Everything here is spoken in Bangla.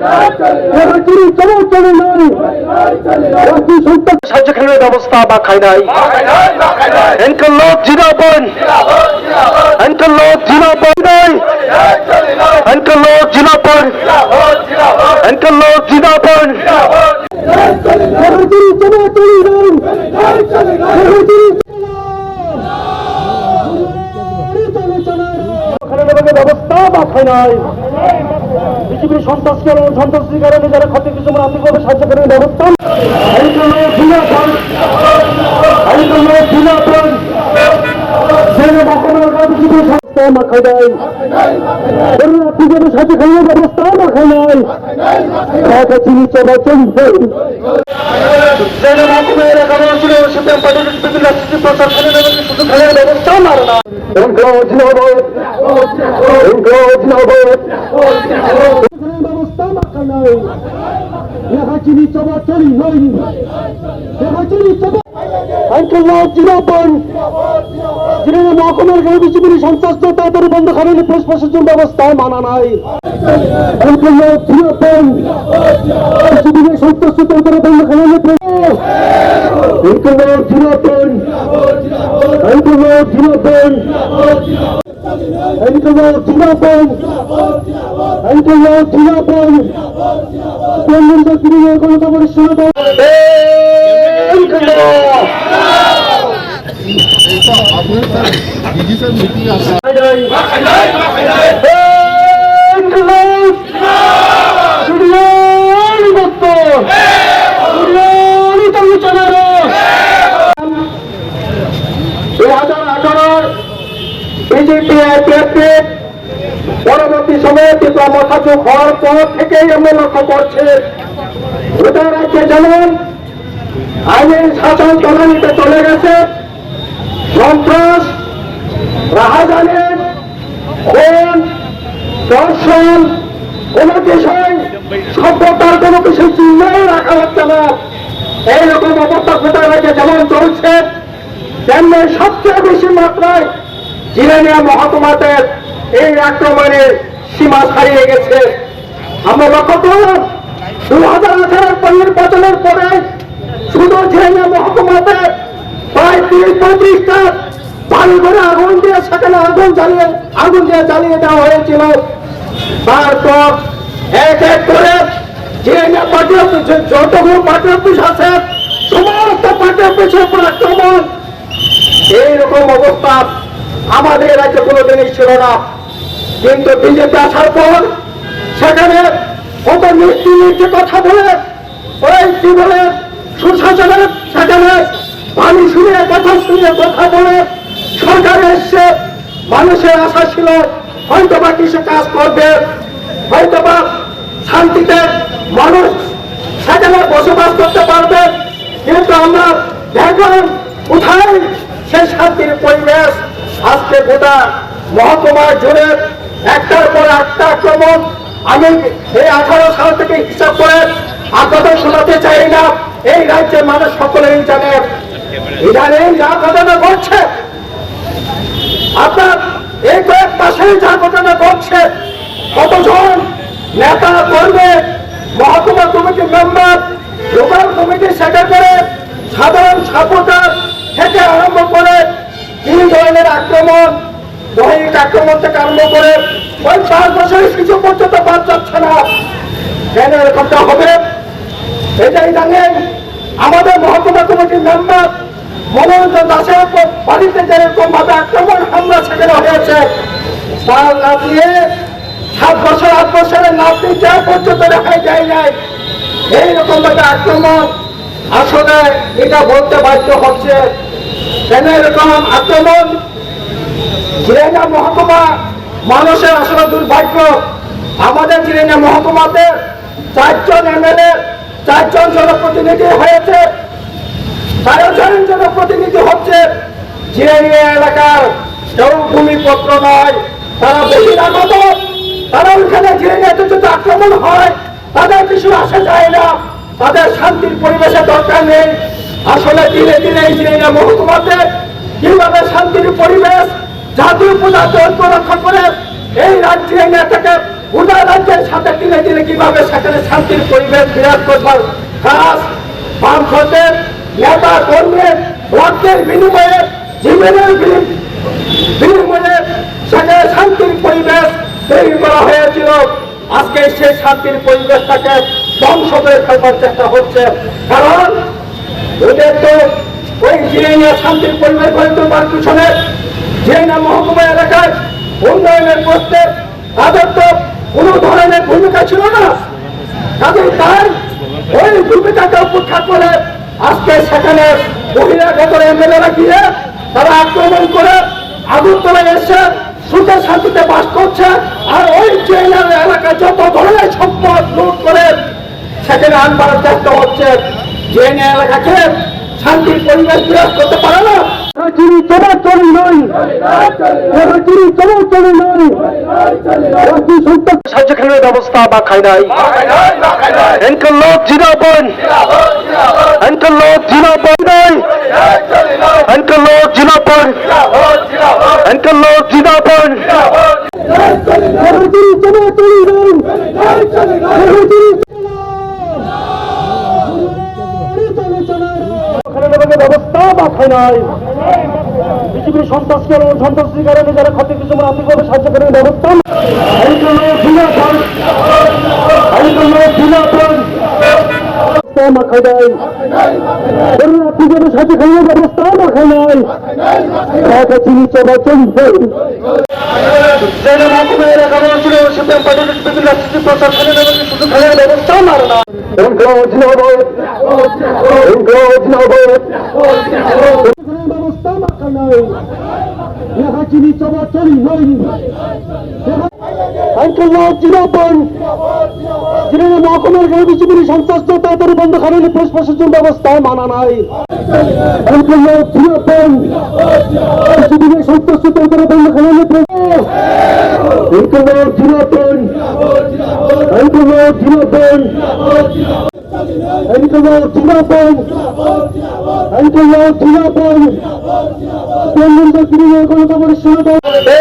রাজনীতি চলে চলে নাই জাতীয় সন্তান সাহায্য খেলার ব্যবস্থা বা খাই নাই। এনকার লোক জিনাপন এনকার লোক জিনাপন নাই এনকার লোক জিনাপন এনকার লোক জিনাপন ব্যবস্থা বা খাই নাই। পৃথিবীর সন্ত্রাসকে এবং সন্ত্রাসী কারণে যারা ক্ষতি কিছু আর্থিকভাবে সাহায্য করে ব্যবস্থা ঝিনাপন মাখায় নাই। ধরুন আপনি যেন সাহায্য খাওয়ার ব্যবস্থা মাখায় নাই। টাকা চিনি চলা চলবে। ব্যবস্থা মারে না? ব্যবস্থা নাই। দেখা চিনি চবা চলি নই। দেখা চিনি যিনি মহকুমার গাড়ি বিজেপির সন্ত্রাস তাড়াতাড়ি বন্ধ করেন প্রেস প্রশাসন ব্যবস্থা মানা নাই। এনক্লোজ জিনাপন বিজেপির সন্ত্রাস তাড়াতাড়ি বন্ধ করেন এনক্লোজ জিনাপন এনক্লোজ জিনাপন এনক্লোজ জিনাপন এনক্লোজ জিনাপন কেন্দ্র গৃহে গণতা পরিষদ ডিজিটাল মিটিং আছে দুই হাজার আঠারোর বিজেপি আইপিএফকে পরবর্তী সময়ে তীব্র মথাচুক হওয়ার পর থেকেই আমরা লক্ষ্য করছে, গোটা রাজ্যে যেমন আইনের শাসন তলানিতে চলে গেছে, সন্ত্রাস, রাহাজানে, খুন দর্শন কোন বিষয় সভ্যতার কোন কিছু চিহ্নই রাখা হচ্ছে না। এইরকম অবস্থা গোটা রাজ্যে যেমন চলছে, তেমনি সবচেয়ে বেশি মাত্রায় জিরানিয়া মহকুমাতের এই আক্রমণের সীমা ছাড়িয়ে গেছে। আমরা লক্ষ্য করলাম দু হাজার আঠারোর নির্বাচনের পরে শুধু জিরানিয়া মহকুমাতে প্রায় তিরিশ পঁয়ত্রিশটা বাড়ি ঘরে আগুন দিয়ে সেখানে আগুন জ্বালিয়ে, আগুন দিয়ে জ্বালিয়ে দেওয়া হয়েছিল। তারপর এক এক করে জিরানিয়া পার্টি অফিস যতগুলো পার্টি অফিস আছে, সমস্ত পার্টি অফিসের উপর আক্রমণ। এইরকম অবস্থা আমাদের রাজ্যে কোনোদিনই ছিল না। কিন্তু বিজেপি আসার পর সেখানে কত মিষ্টি মিষ্টি কথা বলে, ওই কি বলে সুশাসনের সেখানে পানি শুনে, কথা শুনে কথা বলে, সরকার এসছে মানুষের আশা ছিল হয়তো বা কিছু কাজ করবে হয়তো বা শান্তিতে মানুষ সেখানে বসবাস করতে পারবে, কিন্তু আমরা দেখলাম কোথায় সেই শান্তির পরিবেশ। আজকে গোটা মহকুমা জুড়ে একটার পর একটা আক্রমণ। আমি এই আঠারো সাল থেকে হিসাব করে আপনাদের শোনাতে চাই না। এই রাজ্যের মানুষ সকলেই জানে। ইদানিং যা ঘটনা ঘটছে, আপনার এই কয়েক মাসেই যা ঘটনা ঘটছে, কতজন নেতা কর্মী, মহকুমা কমিটির মেম্বার, লোকাল কমিটির সেক্রেটারি, সাধারণ সাপোর্টার থেকে আরম্ভ করে তিন ধরনের আক্রমণ, দৈহিক আক্রমণ থেকে আরম্ভ করে ওই পাঁচ বছরের শিশু পর্যন্ত বাদ যাচ্ছে না। কেন এরকমটা হবে? এটাই জানেন আমাদের মহকুমা কমিটির মেম্বার মনোরঞ্জন দাসের বাড়িতে যেরকম ভাবে আক্রমণ, হামলা সেখানে হয়েছে, তার নাতিয়ে সাত বছর, আট বছরের নাতনি যা পর্যন্ত দেখাই যায় নাই এইরকম ভাবে আক্রমণ। আসলে এটা বলতে বাধ্য হচ্ছে কেন এরকম আক্রমণ জিরেঙ্গা মহকুমা, মানুষের আসলে দুর্ভাগ্য। আমাদের জিরেঙ্গা মহকুমাতে চারজন এমএলএ, চারজন জনপ্রতিনিধি হয়েছে। তেরো জন জনপ্রতিনিধি হচ্ছে জিরেঙ্গা এলাকার কেউ ভূমিপত্র নয়, তারা বহিরাগত তারা ওইখানে জিরেঙ্গাতে যদি আক্রমণ হয়, তাদের কিছু আসা যায় না। তাদের শান্তির পরিবেশের দরকার নেই। আসলে দিনে দিনে এই জিরেঙ্গা মহকুমাতে কীভাবে শান্তির পরিবেশ, জাতীয় পূজা ঐক্য করে, এই রাজ্যে নেতাকে গোটা রাজ্যের সাথে দিনে দিনে কীভাবে সেখানে শান্তির পরিবেশ বিরাট করবার কাজ বামফ্রন্টের নেতা কর্মীর রক্তের বিনিময়ে, জীবনের বিনিময়ে সেখানে শান্তির পরিবেশ তৈরি করা হয়েছিল। আজকে সেই শান্তির পরিবেশটাকে ধ্বংস করে ফেলবার চেষ্টা হচ্ছে। কারণ ওদের তো ওই জিরাইনিয়া শান্তির পরিবেশ গড়ে তোলবার পিছনে জিরাইনা মহকুমা এলাকায় উন্নয়নের প্রশ্নে তাদের তো কোনো ধরনের ভূমিকা ছিল না। কাজেই তার ওই ভূমিকাকে উপেক্ষা করে আজকে সেখানে বহিরাগত এমএলএরা গিয়ে তারা আক্রমণ করে আগরতলায় এসে সুখে শান্তিতে বাস করছে। আর ওই জেলার এলাকায় যত ধরনের সম্পদ লুট করে সেখানে আনবার চেষ্টা হচ্ছে। জেনে এলাকাকে শান্তির পরিবেশ বিরাজ করতে পারে না। রাজনীতি তোমার চলে নয় রাজনীতি তোমার চলে নয় সাহায্যখানের ব্যবস্থা বা খাই নাই। এনকার লোক জিনাপন এনকার লোক জিনাপন নাই এনকার লোক জিনাপন এনকার লোক জিনাপন রাজনীতি তোমার চলে নয় রাজনীতি ব্যবস্থা খাই নাই? পৃথিবীর সন্ত্রাসী এবং সন্ত্রাসী কারণে যারা মানে আপনি কবে সাহায্য করেন ব্যবস্থা? সাহায্য ব্যবস্থা মাখাই নাই এলাকা ছিল সুপ্রিম পার্টির বিভিন্ন রাজনীতি প্রশাসনের এবং শুধু খেলার ব্যবস্থা মারে না Engage Nobel! Engage Nobel! ব্যবস্থা মাখা নাই চলাচল নয় আঙ্কেল লোক জিরাপন যিনি মহকুমার গাড়ি বিজেপির সন্ত্রাস্ত তাদের বন্ধ করেন পুলিশ প্রশাসন ব্যবস্থা মানা নাই। আঙ্কেল লোক জিরাপন বিজেপির সন্ত্রাস্ত তাদের বন্ধ করেন আঙ্কেল লোক জিরাপন আঙ্কেল লোক জিরাপন লোক জিরাপন আঙ্কেল লোক জিরাপন কেন্দ্রীয় গণতন্ত্রের